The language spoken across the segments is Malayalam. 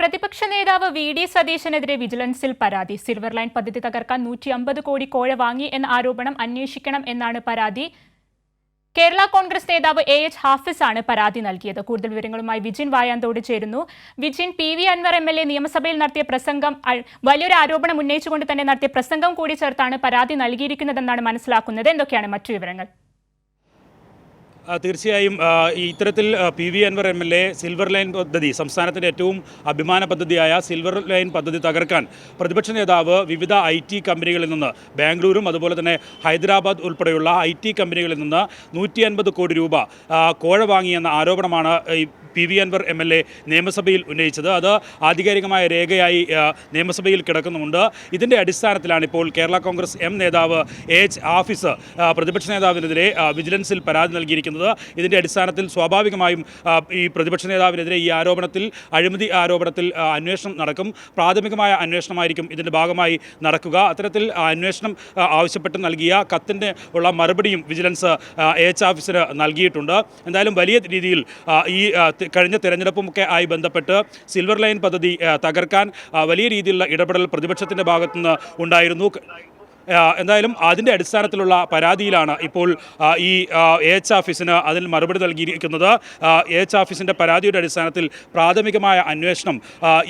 പ്രതിപക്ഷ നേതാവ് വി ഡി സതീശനെതിരെ വിജിലൻസിൽ പരാതി. സിൽവർ ലൈൻ പദ്ധതി തകർക്കാൻ നൂറ്റി അമ്പത് കോടി കോഴ വാങ്ങി എന്ന ആരോപണം അന്വേഷിക്കണം എന്നാണ് പരാതി. കേരള കോൺഗ്രസ് നേതാവ് എ എച്ച് ഹാഫിസ് ആണ് പരാതി നൽകിയത്. കൂടുതൽ വിവരങ്ങളുമായി വിജിൻ വായാന്തോട് ചേരുന്നു. Vijin P V Anvar M L A നിയമസഭയിൽ നടത്തിയ പ്രസംഗം വലിയൊരു ആരോപണം ഉന്നയിച്ചുകൊണ്ട് തന്നെ നടത്തിയ പ്രസംഗം കൂടി ചേർത്താണ് പരാതി നൽകിയിരിക്കുന്നതെന്നാണ് മനസ്സിലാക്കുന്നത്. എന്തൊക്കെയാണ് മറ്റു വിവരങ്ങൾ? തീർച്ചയായും ഇത്തരത്തിൽ P V Anvar M L A silver line പദ്ധതി സംസ്ഥാനത്തിന്റെ ഏറ്റവും അഭിമാന പദ്ധതിയായ സിൽവർ ലൈൻ പദ്ധതി തകർക്കാൻ പ്രതിപക്ഷ നേതാവ് വിവിധ ഐ ടി കമ്പനികളിൽ നിന്ന് ബാംഗ്ലൂരും അതുപോലെ തന്നെ ഹൈദരാബാദ് ഉൾപ്പെടെയുള്ള ഐ ടി കമ്പനികളിൽ നിന്ന് നൂറ്റി അൻപത് കോടി രൂപ കോഴ വാങ്ങിയെന്ന ആരോപണമാണ് ഈ P V Anvar M L A നിയമസഭയിൽ ഉന്നയിച്ചത്. അത് ആധികാരികമായ രേഖയായി നിയമസഭയിൽ കിടക്കുന്നുമുണ്ട്. ഇതിന്റെ അടിസ്ഥാനത്തിലാണ് ഇപ്പോൾ കേരള കോൺഗ്രസ് എം നേതാവ് എച്ച് ആഫീസ് പ്രതിപക്ഷ നേതാവിനെതിരെ വിജിലൻസിൽ പരാതി നൽകിയിരിക്കുന്നത്. ഇതിന്റെ അടിസ്ഥാനത്തിൽ സ്വാഭാവികമായും ഈ പ്രതിപക്ഷ നേതാവിനെതിരെ ഈ ആരോപണത്തിൽ അഴിമതി ആരോപണത്തിൽ അന്വേഷണം നടക്കും. പ്രാഥമികമായ അന്വേഷണമായിരിക്കും ഇതിന്റെ ഭാഗമായി നടക്കുക. അത്തരത്തിൽ അന്വേഷണം ആവശ്യപ്പെട്ട് നൽകിയ കത്തിന്റെ ഉള്ള മറുപടിയും വിജിലൻസ് എച്ച് ഓഫീസിന് നൽകിയിട്ടുണ്ട്. എന്തായാലും വലിയ രീതിയിൽ ഈ കഴിഞ്ഞ തെരഞ്ഞെടുപ്പുമൊക്കെ ആയി ബന്ധപ്പെട്ട് സിൽവർ ലൈൻ പദ്ധതി തകർക്കാൻ വലിയ രീതിയിലുള്ള ഇടപെടൽ പ്രതിപക്ഷത്തിന്റെ ഭാഗത്തുനിന്ന് ഉണ്ടായിരുന്നു. എന്തായാലും അതിന്റെ അടിസ്ഥാനത്തിലുള്ള പരാതിയിലാണ് ഇപ്പോൾ ഈ എച്ച് ഓഫീസിന് അതിൽ മറുപടി നൽകിയിരിക്കുന്നത്. എച്ച് ഓഫീസിന്റെ പരാതിയുടെ അടിസ്ഥാനത്തിൽ പ്രാഥമികമായ അന്വേഷണം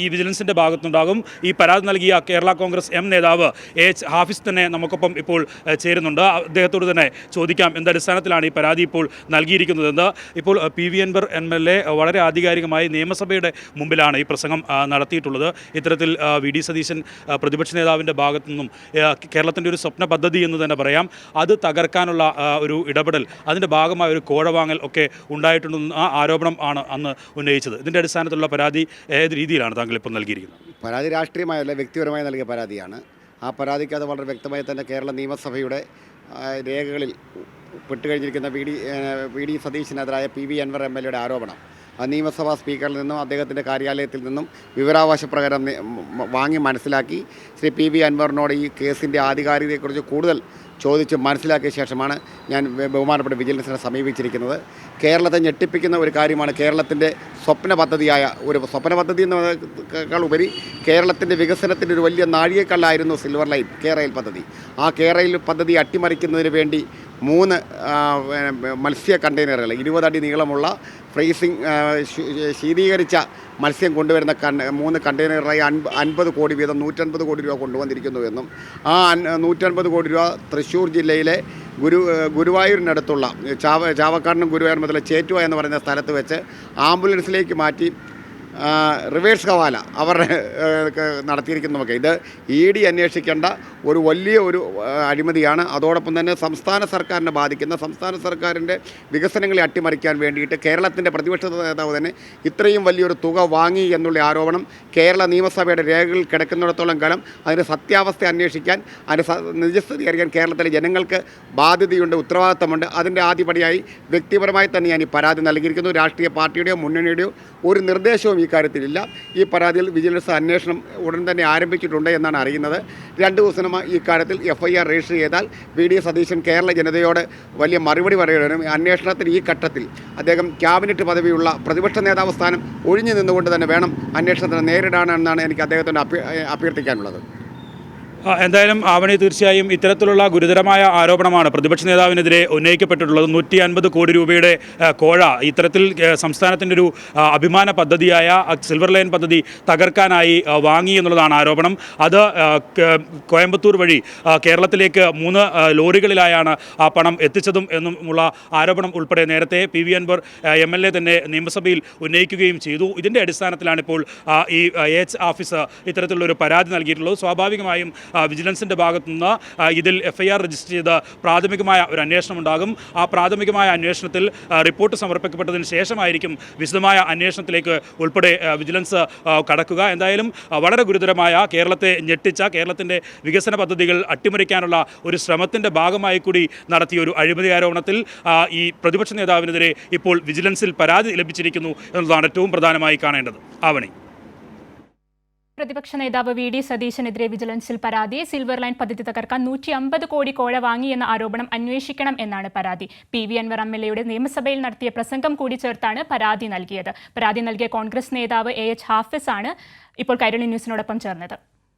ഈ വിജിലൻസിന്റെ ഭാഗത്തുണ്ടാകും. ഈ പരാതി നൽകിയ കേരള കോൺഗ്രസ് എം നേതാവ് എച്ച് ഹാഫിസ് തന്നെ നമുക്കൊപ്പം ഇപ്പോൾ ചേരുന്നുണ്ട്. അദ്ദേഹത്തോട് തന്നെ ചോദിക്കാം എന്തടിസ്ഥാനത്തിലാണ് ഈ പരാതി ഇപ്പോൾ നൽകിയിരിക്കുന്നതെന്ന്. ഇപ്പോൾ P V Anvar M L A വളരെ ആധികാരികമായി നിയമസഭയുടെ മുമ്പിലാണ് ഈ പ്രസംഗം നടത്തിയിട്ടുള്ളത്. ഇത്തരത്തിൽ വി ഡി സതീശൻ പ്രതിപക്ഷ നേതാവിന്റെ ഭാഗത്തു നിന്നും ആ, കേരളത്തിന്റെ ഒരു സ്വപ്ന പദ്ധതി എന്ന് തന്നെ പറയാം. അത് തകർക്കാനുള്ള ഒരു ഇടപെടൽ അതിന്റെ ഭാഗമായ ഒരു കോഴവാങ്ങൽ ഒക്കെ ഉണ്ടായിട്ടുണ്ടെന്ന് ആ ആരോപണം ആണ് അന്ന് ഉന്നയിച്ചത്. ഇതിന്റെ അടിസ്ഥാനത്തിലുള്ള പരാതി ഏത് രീതിയിലാണ് താങ്കൾ ഇപ്പോൾ നൽകിയിരിക്കുന്നത്? പരാതി രാഷ്ട്രീയമായല്ല വ്യക്തിപരമായി നൽകിയ പരാതിയാണ്. ആ പരാതിക്ക് അത് വളരെ വ്യക്തമായി തന്നെ കേരള നിയമസഭയുടെ രേഖകളിൽ പെട്ടുകഴിഞ്ഞിരിക്കുന്ന V D V D സതീശിനെതിരായ P V Anvar M L എയുടെ ആരോപണം. നിയമസഭാ സ്പീക്കറിൽ നിന്നും അദ്ദേഹത്തിന്റെ കാര്യാലയത്തിൽ നിന്നും വിവരാവകാശ പ്രകാരം വാങ്ങി മനസ്സിലാക്കി. ശ്രീ പി വി അൻവറിനോട് ഈ കേസിന്റെ ആധികാരികതയെക്കുറിച്ച് കൂടുതൽ ചോദിച്ച് മനസ്സിലാക്കിയ ശേഷമാണ് ഞാൻ ബഹുമാനപ്പെട്ട വിജിലൻസിനെ സമീപിച്ചിരിക്കുന്നത്. കേരളത്തെ ഞെട്ടിപ്പിക്കുന്ന ഒരു കാര്യമാണ് കേരളത്തിന്റെ സ്വപ്ന പദ്ധതിയായ ഒരു സ്വപ്ന പദ്ധതി എന്നതിനേക്കാൾ ഉപരി കേരളത്തിന്റെ വികസനത്തിന്റെ ഒരു വലിയ നാഴികക്കല്ലായിരുന്നു സിൽവർ ലൈൻ കേരയിൽ പദ്ധതി. ആ കേരയിൽ പദ്ധതി അട്ടിമറിക്കുന്നതിന് വേണ്ടി മൂന്ന് ആ, മത്സ്യ കണ്ടെയ്നറുകൾ ഇരുപതടി നീളമുള്ള ഫ്രീസിങ് ആ, ശീതീകരിച്ച മത്സ്യം കൊണ്ടുവരുന്ന മൂന്ന് കണ്ടെയ്നറായി അൻപ അൻപത് കോടി വീതം നൂറ്റൻപത് കോടി രൂപ കൊണ്ടുവന്നിരിക്കുന്നുവെന്നും ആ അൻ നൂറ്റൻപത് കോടി രൂപ തൃശ്ശൂർ ജില്ലയിലെ ഗുരു ഗുരുവായൂരിനടുത്തുള്ള ചാവ ചാവക്കാടിനും ഗുരുവായൂർ മുതൽ ചേറ്റുവ എന്ന് പറയുന്ന സ്ഥലത്ത് വെച്ച് ആംബുലൻസിലേക്ക് മാറ്റി ആ, റിവേഴ്സ് ഹവാല അവർ നടത്തിയിരിക്കുന്നതൊക്കെ. ഇത് ഇ ഡി അന്വേഷിക്കേണ്ട ഒരു വലിയ ഒരു അഴിമതിയാണ്. അതോടൊപ്പം തന്നെ സംസ്ഥാന സർക്കാരിനെ ബാധിക്കുന്ന സംസ്ഥാന സർക്കാരിന്റെ വികസനങ്ങളെ അട്ടിമറിക്കാൻ വേണ്ടിയിട്ട് കേരളത്തിന്റെ പ്രതിപക്ഷ നേതാവ് തന്നെ ഇത്രയും വലിയൊരു തുക വാങ്ങി എന്നുള്ള ആരോപണം കേരള നിയമസഭയുടെ രേഖകളിൽ കിടക്കുന്നിടത്തോളം കാലം അതിന്റെ സത്യാവസ്ഥ അന്വേഷിക്കാൻ അതിന്റെ നിജസ്ഥിതി അറിയാൻ കേരളത്തിലെ ജനങ്ങൾക്ക് ബാധ്യതയുണ്ട് ഉത്തരവാദിത്തമുണ്ട്. അതിന്റെ ആദ്യപടിയായി വ്യക്തിപരമായി തന്നെ ഞാൻ ഈ പരാതി നൽകിയിരിക്കുന്നു രാഷ്ട്രീയ പാർട്ടിയുടെയോ മുന്നണിയുടെയോ ഒരു നിർദ്ദേശവും ഈ കാര്യത്തിലില്ല ഈ പരാതിയിൽ വിജിലൻസ് അന്വേഷണം ഉടൻ തന്നെ ആരംഭിച്ചിട്ടുണ്ട് എന്നാണ് അറിയുന്നത്. രണ്ട് ദിവസമായി ഈ കാര്യത്തിൽ എഫ് ഐ ആർ രജിസ്റ്റർ ചെയ്താൽ വി ഡി സതീശൻ കേരള ജനതയോട് വലിയ മറുപടി പറയുകയും അന്വേഷണത്തിന് ഈ ഘട്ടത്തിൽ അദ്ദേഹം ക്യാബിനറ്റ് പദവിയുള്ള പ്രതിപക്ഷ നേതാവ് സ്ഥാനം ഒഴിഞ്ഞു നിന്നുകൊണ്ട് തന്നെ വേണം അന്വേഷണത്തിന് നേരിടാനെന്നാണ് എനിക്ക് അദ്ദേഹത്തോട് അഭ്യർത്ഥിക്കാനുള്ളത്. എന്തായാലും ആവണി തീർച്ചയായും ഇത്തരത്തിലുള്ള ഗുരുതരമായ ആരോപണമാണ് പ്രതിപക്ഷ നേതാവിനെതിരെ ഉന്നയിക്കപ്പെട്ടിട്ടുള്ളത്. നൂറ്റി അൻപത് കോടി രൂപയുടെ കോഴ ഇത്തരത്തിൽ സംസ്ഥാനത്തിന്റെ ഒരു അഭിമാന പദ്ധതിയായ സിൽവർ ലൈൻ പദ്ധതി തകർക്കാനായി വാങ്ങി എന്നുള്ളതാണ് ആരോപണം. അത് കോയമ്പത്തൂർ വഴി കേരളത്തിലേക്ക് മൂന്ന് ലോറികളിലായാണ് ആ പണം എത്തിച്ചതും എന്നുമുള്ള ആരോപണം ഉൾപ്പെടെ നേരത്തെ P V Anvar M L A തന്നെ നിയമസഭയിൽ ഉന്നയിക്കുകയും ചെയ്തു. ഇതിന്റെ അടിസ്ഥാനത്തിലാണ് ഇപ്പോൾ ഈ എച്ച് ഓഫീസ് ഇത്തരത്തിലുള്ള ഒരു പരാതി നൽകിയിട്ടുള്ളത്. സ്വാഭാവികമായും വിജിലൻസിന്റെ ഭാഗത്തു നിന്ന് ഇതിൽ എഫ് ഐ ആർ രജിസ്റ്റർ ചെയ്ത് പ്രാഥമികമായ ഒരു അന്വേഷണം ഉണ്ടാകും. ആ പ്രാഥമികമായ അന്വേഷണത്തിൽ റിപ്പോർട്ട് സമർപ്പിക്കപ്പെട്ടതിന് ശേഷമായിരിക്കും വിശദമായ അന്വേഷണത്തിലേക്ക് ഉൾപ്പെടെ വിജിലൻസ് കടക്കുക. എന്തായാലും വളരെ ഗുരുതരമായ കേരളത്തെ ഞെട്ടിച്ച കേരളത്തിന്റെ വികസന പദ്ധതികൾ അട്ടിമറിക്കാനുള്ള ഒരു ശ്രമത്തിന്റെ ഭാഗമായി കൂടി നടത്തിയ ഒരു അഴിമതി ആരോപണത്തിൽ ഈ പ്രതിപക്ഷ നേതാവിനെതിരെ ഇപ്പോൾ വിജിലൻസിൽ പരാതി ലഭിച്ചിരിക്കുന്നു എന്നതാണ് ഏറ്റവും പ്രധാനമായി കാണേണ്ടത്. ആവണി. പ്രതിപക്ഷ നേതാവ് വി ഡി സതീശനെതിരെ വിജിലൻസിൽ പരാതി. സിൽവർ ലൈൻ പദ്ധതി തകർക്കാൻ നൂറ്റി അമ്പത് കോടി കോഴ വാങ്ങിയെന്ന ആരോപണം അന്വേഷിക്കണം എന്നാണ് പരാതി. P V Anvar M L എയുടെ നിയമസഭയിൽ നടത്തിയ പ്രസംഗം കൂടി ചേർത്താണ് പരാതി നൽകിയത്. പരാതി നൽകിയ കോൺഗ്രസ് നേതാവ് എ എച്ച് ഹാഫിസ് ആണ് ഇപ്പോൾ കൈരളി ന്യൂസിനോടൊപ്പം ചേർന്നത്.